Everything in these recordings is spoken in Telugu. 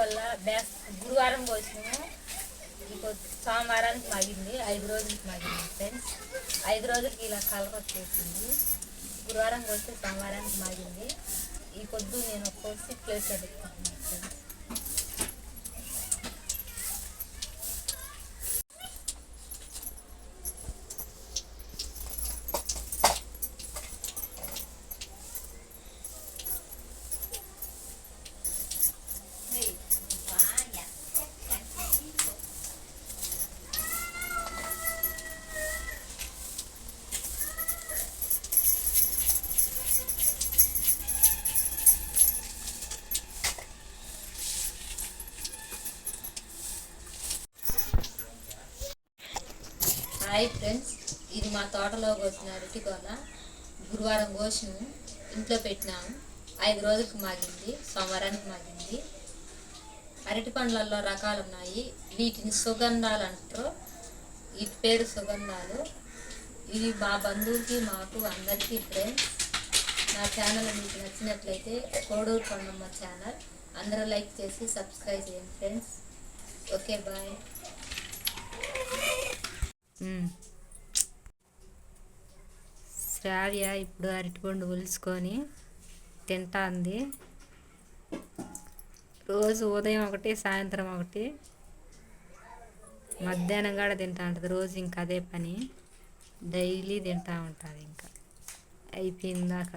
వల్ల బ్యాస్ గురువారం పోసినాము. ఇంకో సోమవారానికి మగింది ఐదు రోజులకి మగింది ఫ్రెండ్స్. ఐదు రోజులకి ఇలా కలర్ వచ్చేసింది. గురువారం పోస్తే సోమవారానికి మగింది ఈ పొద్దు నేను కోసి ప్లేస్ అడుగుతున్నాను ఫ్రెండ్స్. హాయ్ ఫ్రెండ్స్ ఇది మా తోటలో కోసిన అరటికోన గురువారం కోసినాము ఇంట్లో పెట్టినాము. ఐదు రోజులకు మాగింది సోమవారానికి మాగింది. అరటి పండ్లలో రకాలు ఉన్నాయి. వీటిని సుగంధాలు అంటారు. ఈ పేరు సుగంధాలు. ఇవి మా బంధువులకి మాకు అందరికీ ఫ్రెండ్స్ నా ఛానల్ మీకు నచ్చినట్లయితే కోడూరు కొండమ్మ ఛానల్ అందరూ లైక్ చేసి సబ్స్క్రైబ్ చేయండి ఫ్రెండ్స్ ఓకే బాయ్ శ్రావ్య ఇప్పుడు అరటిపండు ఒలుచుకొని తింటాంది. రోజు ఉదయం ఒకటి సాయంత్రం ఒకటి మధ్యాహ్నం కూడా తింటా ఉంటుంది రోజు ఇంకా అదే పని. డైలీ తింటూ ఉంటుంది ఇంకా. అయిపోయిందాక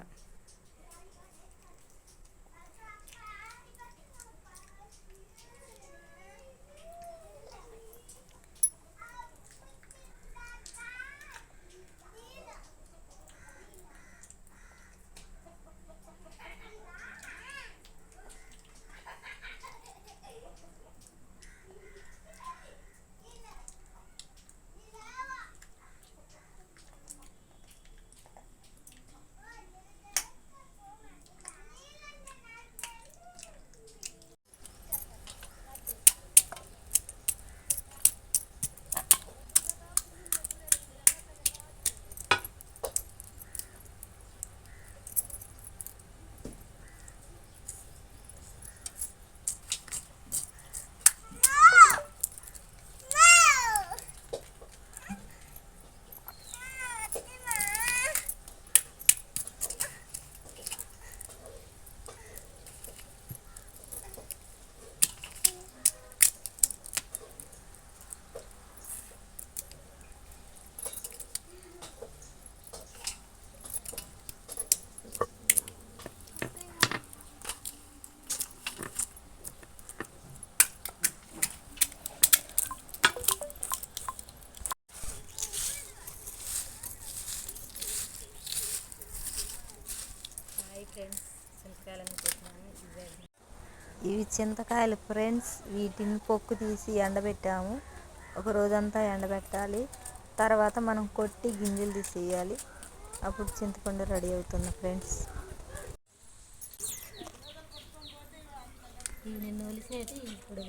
హాయ్ ఫ్రెండ్స్ చింతకాయలను పెట్టినాను ఇవి చింతకాయలు ఫ్రెండ్స్. వీటిని పొక్కు తీసి ఎండబెట్టాము. ఒక రోజంతా ఎండబెట్టాలి. తర్వాత మనం కొట్టి గింజలు తీసేయాలి. అప్పుడు చింతపండు రెడీ అవుతుంది ఫ్రెండ్స్. ఇవి నేను ఒలిసేది ఇప్పుడు